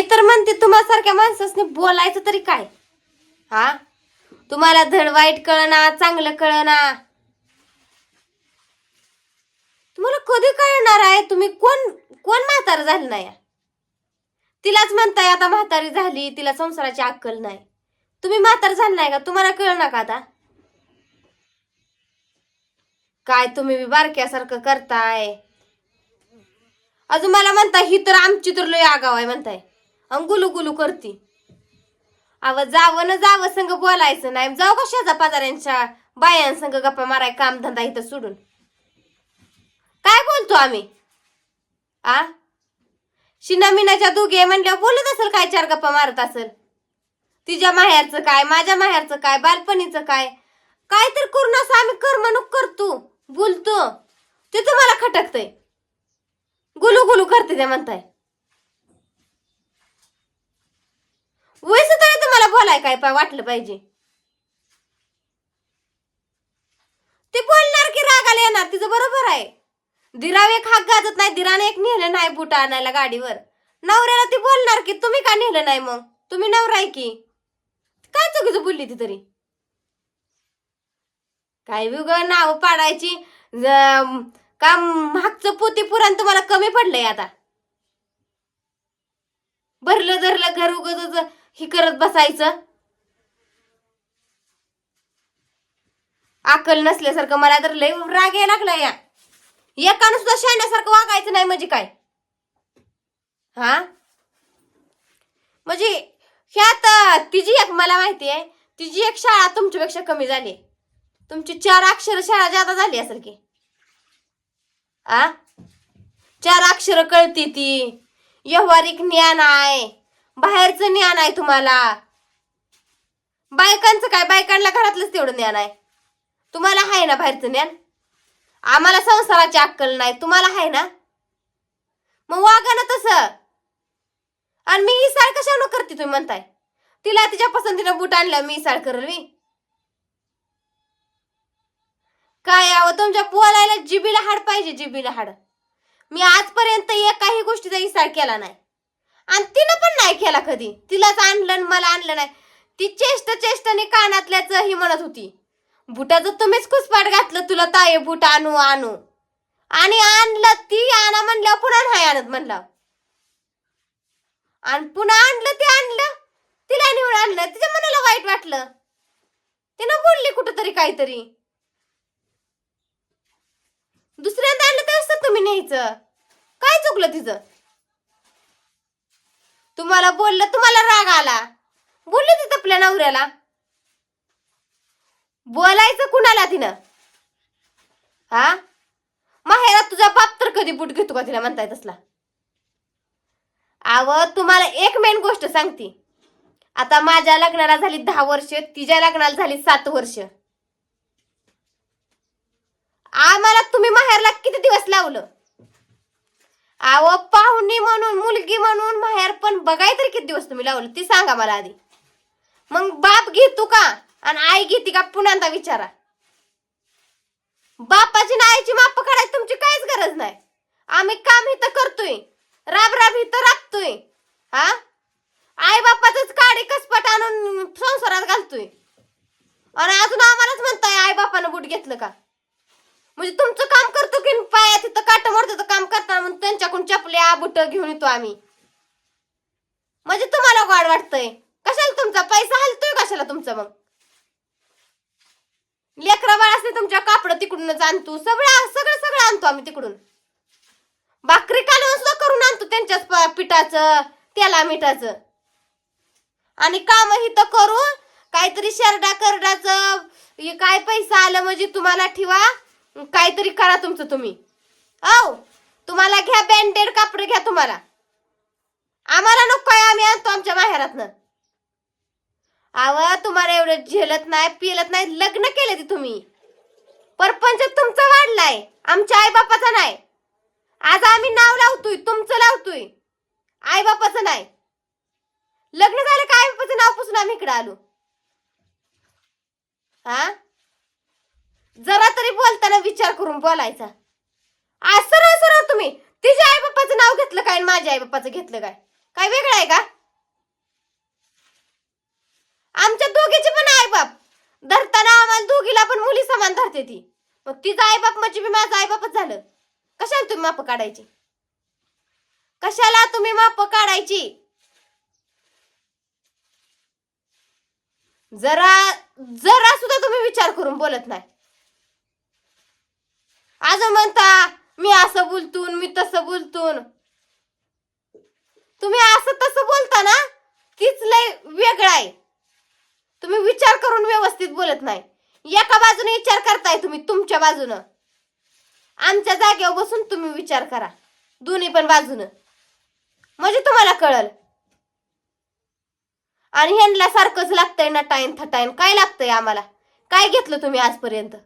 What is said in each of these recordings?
मी तर म्हणते तुम्हासारख्या माणसाने बोलायचं तरी काय? हा? तुम्हाला धड वाईट कळना चांगलं कळना. तुम्हाला कधी कळणार आहे? तुम्ही कोण कोण म्हातार झालं नाही? तिलाच म्हणताय आता म्हातारी झाली तिला संसाराची अक्कल नाही. तुम्ही म्हातार झालं नाही का? तुम्हाला कळणार का आता? काय तुम्ही बारक्यासारखं करताय? अजून मला म्हणताय ही तर आमची तर लय आगाव आहे म्हणताय. अन गुलू गुलू करती. अव जावं न जावं संग बोलायचं नाही. जाऊ का शेजा पाजाऱ्यांच्या बायांसंग गप्पा माराय काम धंदा इथं सोडून? काय बोलतो आम्ही? आ? शिना मिनाच्या दोघे म्हणल्यावर बोलत असेल काय चार गप्पा मारत असेल? तिच्या माहेरचं काय माझ्या माहेरचं काय बालपणीचं काय? काय तर करून असं आम्ही करमणूक करतो बोलतो. ते तुम्हाला खटकतंय. गुलू गुलू करते ते म्हणताय. वयस तरी तुम्हाला बोलाय काय पाय वाटलं पाहिजे. ते बोलणार की रागाला येणार तिचं बरोबर आहे. दिराव एक हाक गाजत नाही दिराने एक नेलं नाही बुट आणायला गाडीवर. नवऱ्याला ती बोलणार की तुम्ही का नेलं नाही मग? तुम्ही नवरा आहे की? काय चुकीचं बोलली ती तरी? काय वेग नाव पाडायची का मागचं पोती पुराण तुम्हाला कमी पडलंय आता. भरलं धरलं घर उगत ही करत बसायचं? अकल नसल्यासारखं मला तर लय राग यायला लागला या. एकानं सुद्धा शाण्यासारखं वागायचं नाही म्हणजे काय? हा? म्हणजे ह्यात तिची एक मला माहिती आहे तिची एक शाळा तुमच्यापेक्षा कमी झाली तुमची चार अक्षर शाळा जादा झाली असेल की. आ? चार अक्षर कळती ती. व्यवहारिक ज्ञान आहे. बाहेरचं ज्ञान आहे तुम्हाला. बायकांचं काय? बायकांना घरातलंच तेवढं ज्ञान आहे. तुम्हाला आहे ना बाहेरचं ज्ञान? आम्हाला संसाराची अक्कल नाही. तुम्हाला आहे ना? मग वागा ना तसं. आणि मी इसाळ कशावर करते तुम्ही म्हणताय? तिला तिच्या पसंतीनं बूट आणलं मी साळ करल मी. काय यावं? तुमच्या बोलायला जिबीला हाड पाहिजे जिबीला हाड. मी आजपर्यंत एकाही गोष्टीचा इसाळ केला नाही. आणि तिनं पण नाही केला कधी. तिलाच आणलं आणि मला आणलं नाही. ती चेष्ट चेष्टाने कानातल्याच ही म्हणत होती बुटाचं तुम्हीच कुसपाट घातलं तुला ताये बुट आणू आणू. आणि आणलं ती आणा म्हणलं पुन्हा नाही आणत म्हणलं. आणि पुन्हा आणलं ते आणलं. तिला निवड आणलं. तिच्या मनाला वाईट वाटलं. तिनं बोलली कुठंतरी काहीतरी. दुसऱ्यांदा आणलं तर असतं तुम्ही न्यायचं. काय चुकलं तिचं? तुम्हाला बोललं तुम्हाला राग आला. बोलली तिथं आपल्या नवऱ्याला. बोलायचं कुणाला तिनं? हा? माहेरात तुझा बाप तर कधी बुट घेतो का तिला म्हणताय तसला? आव तुम्हाला एक मेन गोष्ट सांगते. आता माझ्या लग्नाला झाली दहा वर्ष तिच्या लग्नाला झाली सात वर्ष. आम्हाला तुम्ही माहेरला किती दिवस लावलं? अहो पाहुणी म्हणून मुलगी म्हणून माहेर पण बघाय तरी किती दिवस तुम्ही लावलं? ती सांगा मला आधी. मग बाप घेतो का? आणि आई घेते का? पुन्हा विचारा. बापाची ना आईची माप काढायची तुमची काहीच गरज नाही. आम्ही काम इथं करतोय. राब राब इथं राबतोय. हा? आई बापाच काडी कसपट आणून संसारात घालतोय. आणि अजून आम्हालाच म्हणताय आई बापानं बूट घेतलं का? म्हणजे तुमचं काम करतो की पाया तिथं काट मोडतो तर काम करताना म्हणून त्यांच्याकडून बुट घेऊन येतो आम्ही. म्हणजे तुम्हाला गॉड वाटतंय. कशाला तुमचा पैसा हलतोय कशाला तुमचा मग? लेकरा बाळ असते तुमच्या कापड तिकडूनच आणतो. सगळं सगळं सगळं आणतो आम्ही तिकडून. भाकरी कालवण सुद्धा करून आणतो त्यांच्याच पिठाचं तेला मिठाचं. आणि काम तर करू काहीतरी शेरडा करडाचं काय पैसा आलं म्हणजे तुम्हाला ठेवा काहीतरी करा तुमचं तुम्ही. औ! तुम्हाला घ्या बँडेड कापड घ्या तुम्हाला. आम्हाला नको आहे आम्ही आणतो आमच्या माहेरातनं आव तुम्हाला एवढं झेलत नाही पिलत नाही लग्न केले ते तुम्ही. परपंच तुमचा वाढलाय आमच्या आईबापाचा नाही. आज आम्ही नाव लावतोय तुमचं लावतोय. आई बापाचं नाही. लग्न झालं का आईबापाचं नाव पुसून आम्ही इकडे आलो? हा जरा तरी बोलताना विचार करून बोलायचा. आज सरळ सरळ तुम्ही? तिच्या आई बाप्पाचं नाव घेतलं काय माझ्या आई बाप्पाचं घेतलं काय? काय वेगळं आहे का? आमच्या दोघीची पण आई बाप धरताना आम्हाला दोघीला पण मुली समान धरते ती. मग तिचा आई बाप म्हणजे मी माझं आई बापच झालं. कशाला तुम्ही माप काढायची? कशाला तुम्ही माप काढायची? जरा जरा सुद्धा तुम्ही विचार करून बोलत नाही. आज म्हणता मी असं बोलतून मी तसं बोलतून. तुम्ही असं तसं बोलता ना तीच लय वेगळं आहे. तुम्ही विचार करून व्यवस्थित बोलत नाही. एका बाजूने विचार करताय तुम्ही तुमच्या बाजूनं. आमच्या जागेवर बसून तुम्ही विचार करा दोन्ही पण बाजूनं. म्हणजे तुम्हाला कळल? आणि ह्यांना सारखंच लागतंय नटाईन थटाईन. काय लागतंय आम्हाला? काय घेतलं तुम्ही आजपर्यंत?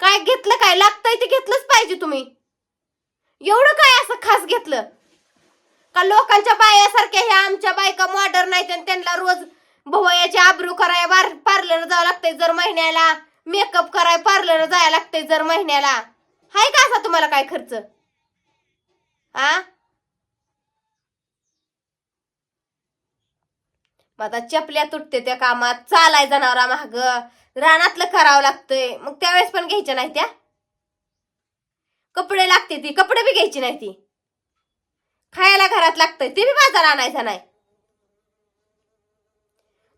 काय घेतलं काय लागतंय ते घेतलंच पाहिजे तुम्ही. एवढं काय असं खास घेतलं? का लोकांच्या बायासारख्या ह्या आमच्या बायका मॉडर्न आहेत आणि त्यांना रोज भोवयाची आबरू कराय बार पार्लर जावं लागतंय जर महिन्याला. मेकअप कराय पार्लर जायला लागतंय जर महिन्याला. हाय का असा तुम्हाला काय खर्च? आ? मग आता चपल्या तुटते त्या कामात. चालाय जनावरा महाग रानातलं करावं लागतंय. मग त्यावेळेस पण घ्यायच्या नाही त्या? कपडे लागते ती. कपडे बी घ्यायची नाही ती. खायला घरात लागतंय. ते बी बाजार आणायचा नाही.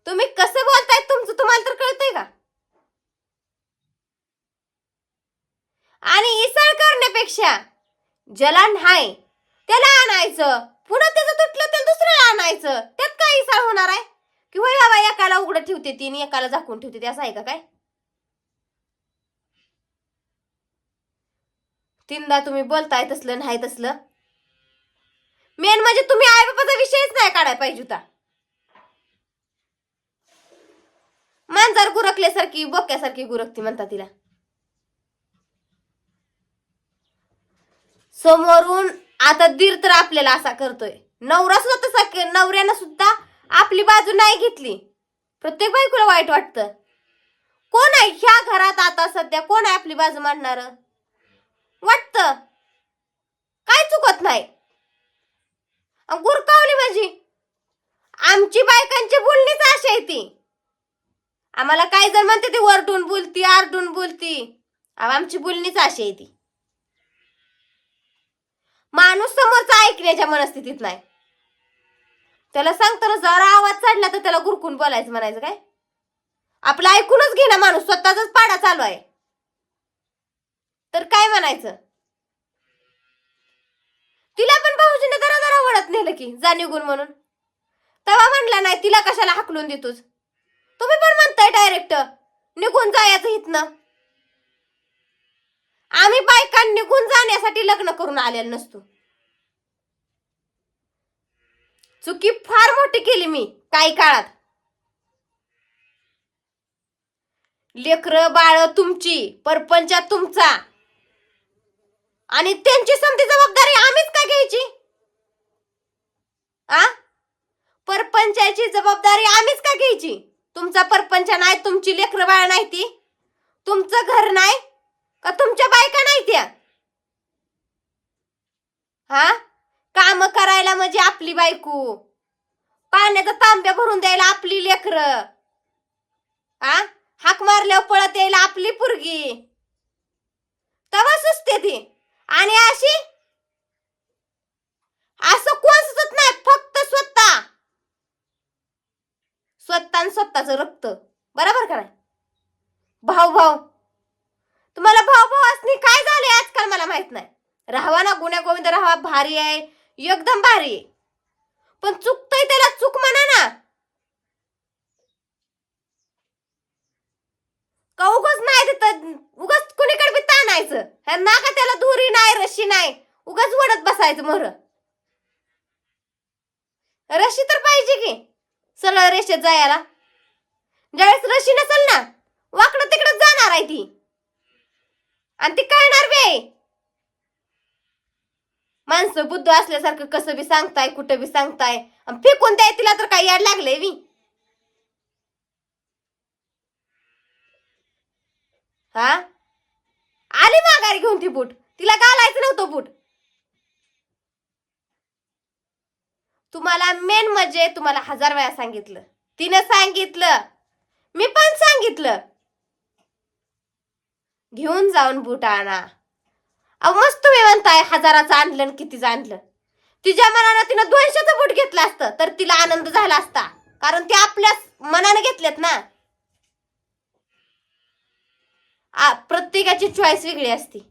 तुम्ही कसं बोलताय तुमचं? तुम्हाला तर कळतंय का? आणि इसळ करण्यापेक्षा ज्याला नाही त्याला आणायचं. पुन्हा त्याचं तुटलं त्याला दुसऱ्याला आणायचं. त्यात काय इसळ होणार आहे? की होय बाबा एकाला उघडं ठेवते ती आणि एकाला झाकून ठेवते ती असं आहे का काय? तीनदा तुम्ही बोलताय तसलं नाही तसलं. मेन म्हणजे तुम्ही आई बापाचा विषयच नाही काढायला पाहिजे होता. मांजर गुरकल्यासारखी बोक्यासारखी गुरकती म्हणता तिला. समोरून आता दीर तर आपल्याला असा करतोय. नवरा सुद्धा तसा नवऱ्यानं सुद्धा आपली बाजू नाही घेतली. प्रत्येक बायकोला वाईट वाटतं. कोण आहे ह्या घरात आता सध्या? कोण आहे आपली बाजू मांडणार? वाटत. काय चुकत नाही. गुरकावली माझी. आमची बायकांची बोलणीच अशी आहे ती. आम्हाला काही जर म्हणते ती वरडून बोलती आरडून बोलती. अहो, आमची बोलणीच अशी आहे ती. माणूस समोरचा ऐकण्याच्या मनस्थितीत नाही. त्याला सांगताना जरा आवाज चढला तर त्याला गुरकून बोलायचं म्हणायचं काय? आपलं ऐकूनच घे ना माणूस स्वतःचाच पाडा चालू आहे. तर काय म्हणायचं? तिला पण भाऊजीने जरा जरा वळत नेलं की जा निघून म्हणून. तेव्हा म्हणला नाही तिला कशाला हाकलून देतोस? तुम्ही पण म्हणताय डायरेक्ट निघून जायचं इथनं आम्ही बायकां निघून जाण्यासाठी लग्न करून आलेलं नसतो. चुकी फार मोठी केली मी काही काळात. लेकर बाळ तुमची परपंचा तुमचा. आणि त्यांची समती जबाबदारी आम्हीच का घ्यायची? आ? परपंचाची जबाबदारी आम्हीच का घ्यायची? तुमचा परपंच नाही तुमची लेकर बाळ नाही ती. तुमचं घर नाही का तुमच्या बायका नाही त्या? हा काम करायला म्हणजे आपली बायको. पाण्याचा तांब्या भरून द्यायला आपली लेकर. हा हाक मारल्यावर पळत यायला आपली पुरगी. तवा सुचते ती. आणि अशी? असं कोण सुचत नाही फक्त स्वतः. स्वतः आणि स्वतःचं रक्त. बरोबर का नाही? भाऊ भाऊ. तुम्हाला भाऊ भाऊ असणे काय झाले आजकाल मला माहीत नाही. राहावा ना गुण्या गोविंद राहावा भारी आहे. एकदम भारी. पण चुकतय त्याला चूक म्हणा ना. का उगच नाही तर उगच कुणीकडे बी ताणायचं. ह्या ना का त्याला धुरी नाही रशी नाही. उगच वडत बसायचं मोर. रशी तर पाहिजे की. सरळ रेषेत जायला. ज्यावेळेस रशी नसेल ना वाकडं तिकडं जाणार आहे ती. आणि ती कळणार बी आहे. माणसं बुद्ध असल्यासारखं कसं बी सांगताय कुठं बी सांगताय. आणि फेकून द्याय तिला तर काही याड लागले मी हा? आली माघारी घेऊन ती बूट. तिला घालायचं नव्हतं बूट. तुम्हाला मेन म्हणजे तुम्हाला हजार वेळा सांगितलं. तिनं सांगितलं. मी पण सांगितलं. घेऊन जाऊन बूट आणा. अहो मस्त वेवंत आहे हजाराचं आणलं आणि कितीचं आणलं. तिच्या मनानं तिनं दोनशेचं बूट घेतलं असतं तर तिला आनंद झाला असता. कारण ते आपल्या मनानं घेतलेत ना. आ- प्रत्येकाची चॉईस वेगळी असते.